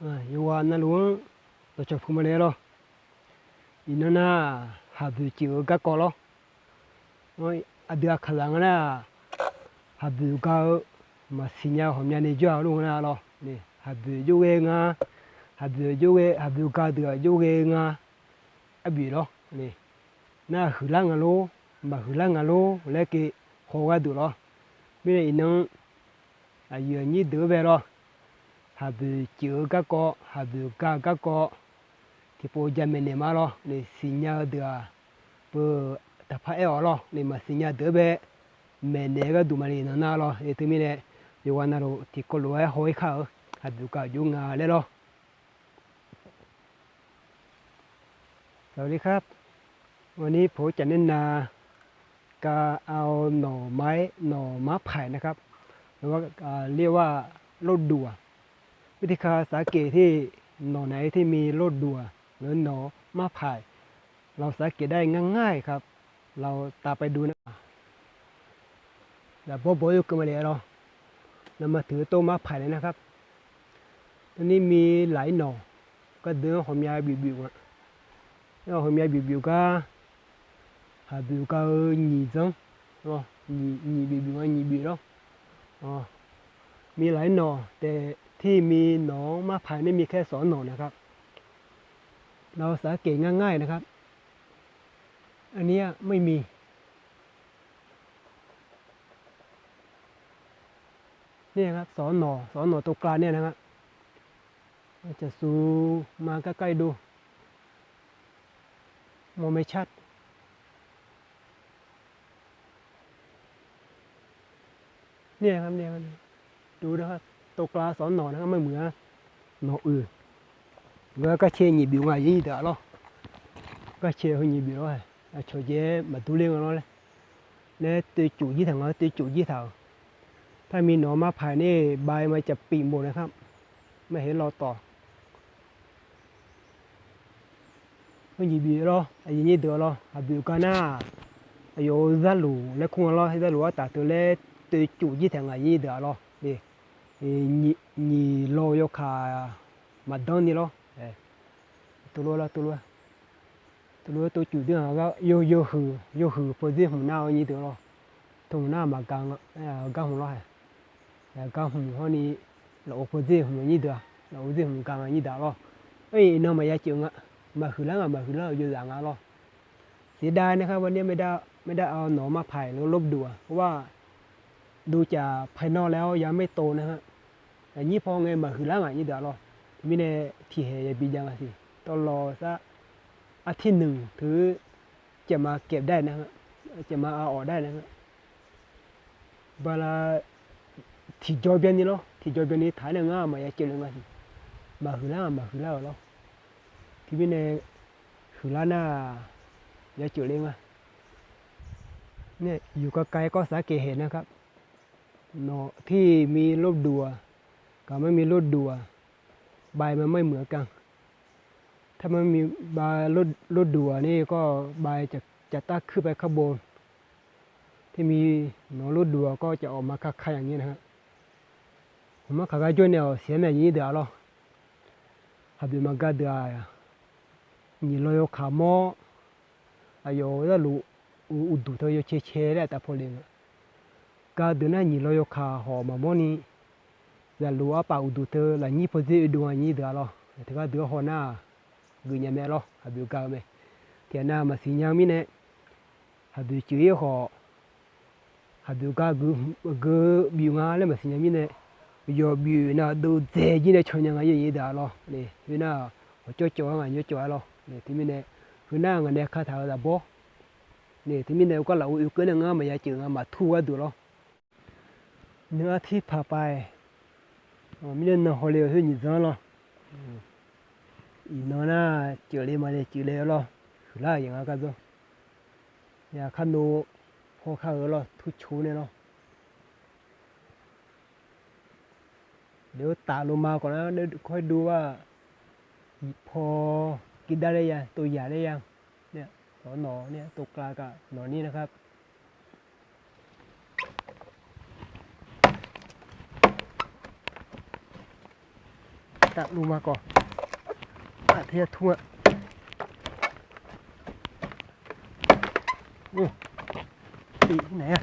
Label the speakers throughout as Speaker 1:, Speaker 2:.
Speaker 1: à yêu anh nó luôn tôi chụp không lên lo 이너 나 하부 지어가 걸어 어 아디가 칼랑나 하부가 마시냐 홈냐니 줘 luôn lo nè 하부 요게가 하부 요게 하부가 드 요게가 아비 lo nè na hlang alo mà hlang alo lấy cái hồ ga đủ lo bây giờ nó à giờ như đỡ về lo hà bự chữ các cô hà bự ca các cô thì bố cha mình mà lo nên sinh nhật được bố tập phải ở lo nên mà sinh nhật được bé mình này cái tụi mình nó na lo thì tụi mình này thì quan nào thì có lúa hỏi khảo hà bự ca dùng à lấy lo สวัสดีครับ วันนี้ผมจะเน้นนาการเอาหน่อไม้หน่อมะไผ่นะครับ หรือว่าเรียกว่าลดดัว วิธีการสังเกตที่หน่อไหนที่มีโลดดัว หรือหน่อม้าไผ่เราสังเกตได้ง่าย ๆครับ เราตาไปดูนะแล้วโบโบยกันมาเลยเราเรามาถือต้นม้าไผ่เลยนะครับอันนี้มีหลายหน่อก็เดินหอมยายบิวๆอะแล้วหอมยายบิวๆก็หาบิวก็หนีจังอ๋อหนีหนีบิวๆอะหนีบิวแล้วอ๋อมีหลายหน่อแต่ ที่มีหนองมะไผ่นี่มีแค่สองหน่อนะครับ เราสังเกตง่าย ๆนะครับ อันนี้ไม่มี นี่ครับสอนหนอสอนหนอตัวกลางเนี่ยนะครับจะซูมมาใกล้ๆดูมองไม่ชัดเนี่ยครับเนี่ยครับดูนะครับ ตัวกลาสอนหนอนะครับไม่เหมือนหนออื่นเมื่อก็เชี่ยหยิบอยู่ไงยี่เด้อหรอก็เชี่ยเขาหยิบอยู่ไง à cho dễ mà tu liên nó nè từ chủ ยี่ thằng nó từ chủ ยี่ thằng ถ้ามีหนอนมาภายนี่ใบมันจะปีหมดนะครับ ไม่เห็นรอต่อไม่ยีบีรอไอ้ยี่เดือรออาบิวกาน่าอายุซัลูและคงรอให้ซัลูว่าตัดตัวเล็กตัวจุยี่แทงไอ้ยี่เดือรอ ni lo yo ka madon ni lo tu lo la tu lo tu lo tu chu dia ga yo yo hu yo hu po di hu na ni de lo tu na ma ga ga hu lo ha ga hu ho ni lo po di hu ni de lo di hu ga ma ni da lo ai no ma ya chu nga mà hử lắm mà hử lắm อยู่อย่างนั้นหรอเสียดายนะครับ วันนี้ไม่ได้ไม่ได้เอาหนอมาไผ่แล้วลบดูเพราะว่าดูจากภายนอกแล้วยังไม่โตนะฮะ nyi phong อไงมา hila nga nyi da lo mi ne thi he ในที่แหย่ปีจังสิต้องรอซะอาทิตย์หนึ่งถือจะมาเก็บได้นะฮะจะมาเอาออกได้นะฮะเวลาที่จอยเบียนนี่เนาะที่จอยเบียนนี่ถ่ายในงานมาอยากเจอบเรื่องงามาคือล่างมาคือล่างเราที่วินเนี่ยคือล่าหน้าอยากเจอบเรื่องงานเนี่ยอยู่ไกลๆก็สังเกตเห็นนะครับเนาะที่มีรูปดัว กับไม่มีรูปดัว ใบมันไม่เหมือนกัน ถ้ามันมีใบรูปรูปดัวนี่ก็ใบจะจะตั้งขึ้นไปข้างบน ที่มีหนอรูปดัวก็จะออกมาคักๆอย่างนี้นะครับ 我们看看就那现在一点了，还比么个的呀？你老有看么？哎呦，那路有有堵头有切切的打破零了。个的那你老有看好么么呢？ giờ lúa bảo đủ tơ là nhị phơi dễ đùa nhị đó lo. Thì các đứa họ na gửi nhà mẹ lo hạt biểu cao mẹ. Thì na mà xin nhau mi nè hạt biểu chữ họ hạt biểu cao gửi gửi biểu ngã lên mà xin nhau mi nè. Giờ biểu na đồ dễ gì nè cho nhà ngay gì đó lo. Nè vì na họ cho cho ngay nhớ cho lo. Nè thì mi nè vì na ngay nè khá thảo là bố nè thì mi nè, có là yêu cái nè ngay mà nhà trường ngay mà thua được lo. Nữa thì phải mi ne na ho le hu ni zan lo i no na chi le ma le chi le lo hu la yang ga zo ya khan no ho kha lo thu chu ne lo เดี๋ยวตาลงมาก่อนนะเดี๋ยวค่อยดูว่าพอกินได้หรือยังตัวใหญ่ได้ยังเนี่ยหนอหนอเนี่ยตัวกลางกับหนอนี่นะครับ ต
Speaker 2: ตะลูมาก่อนอาเทียทั่วอือปีที่ไหนอะ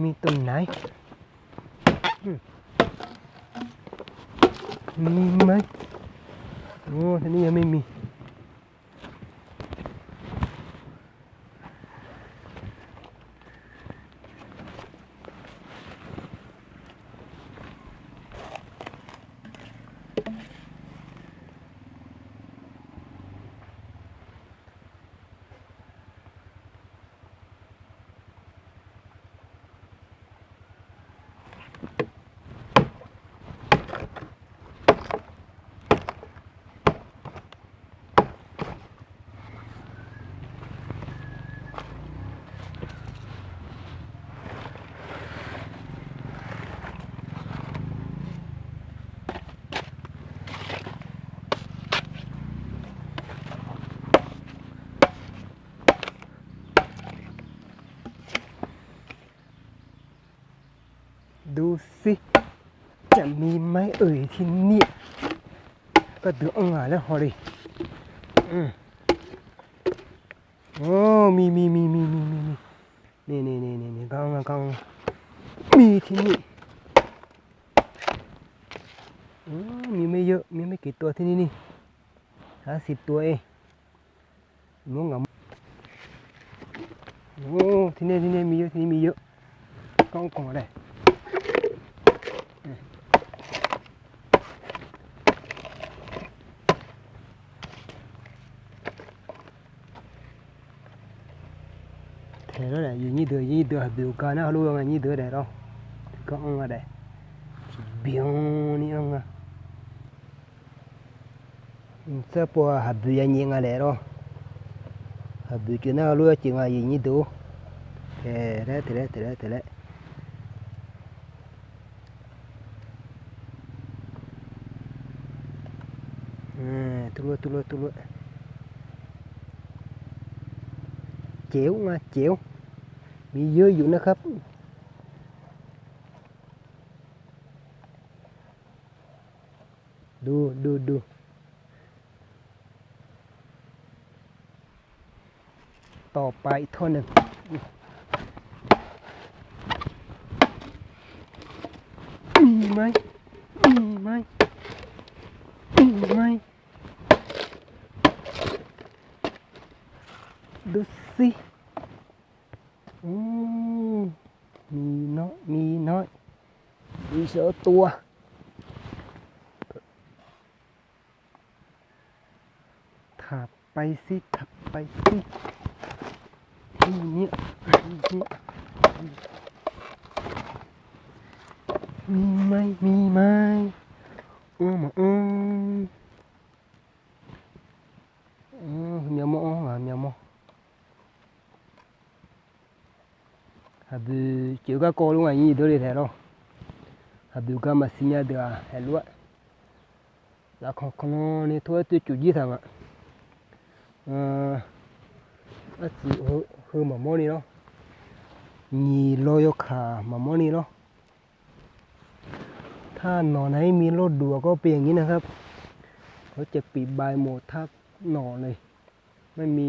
Speaker 2: มาจังอะอืมต้องตัดท่อก่อนนะครับถือจะตัดออกมาได้ดูสิมีมีต้นไหน มีไหมโอ้ทีนี้ยังไม่มี ดูสิ จะมีไหมเอ่ยที่นี่ก็เดือดอ่าแล้วฮอรี่อืมโอ้มีมีมีมีมีมีมีนี่นี่นี่นี่นี่กองกองมีที่นี่อืมมีไม่เยอะ มีไม่กี่ตัวที่นี่นี่ห้าสิบตัวเองงงงำโอ้ที่นี่ที่นี่มีเยอะที่นี่มีเยอะกองกองอะไร như đưa như đưa biểu cả nó luôn là như đưa đấy đâu có ông ở đây biểu ni ông à sẽ bỏ hạt biểu như ngay đấy đâu hạt biểu cho nó luôn chỉ ngay gì như đưa thế đấy thế đấy thế đấy thế hm, đấy à tu luôn tu luôn tu luôn chéo nha chéo มีเยอะอยู่นะครับ ดูดูดูต่อไปท่อนหนึ่งมีไหมมีไหมดูสิ อืมมีน้อยมีน้อยมีเสือตัว ถับไปสิถับไปสินี่เนี่ยนี่มีไหมมี ไหมอืมอืมอืมเมียวมอเหรอเมียวมอ Habu chiều các cô luôn à như đứa đi thế đâu abiuga masinya dea elua la kankanon ni to te chu ji thanga a chi ho ho ma moni no ni lo yo kha ma moni no ถ้าหน่อไหนมีรถดัวก็เป็นอย่างนี้นะครับเขาจะปิดบายหมดทับหน่อเลย ไม่มี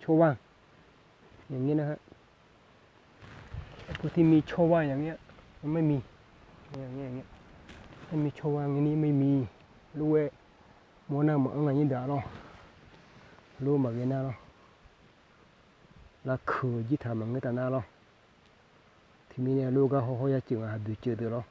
Speaker 2: โชว่างอย่างนี้นะฮะผู้ที่มีโชว่างอย่างเงี้ยมันไม่มี เงี้ยอย่างเงี้ยถ้ามีช่องว่างอย่างนี้ไม่มีรู้เว้โมนาเหมือนอย่างนี้เดี๋ยวเรารู้แบบนี้นะเราแล้วคือยี่ทำอย่างนี้แต่หน้าเราทีนี้เนี่ยลูกก็เขาเขาจะจึงอะดูเจอเดี๋ยว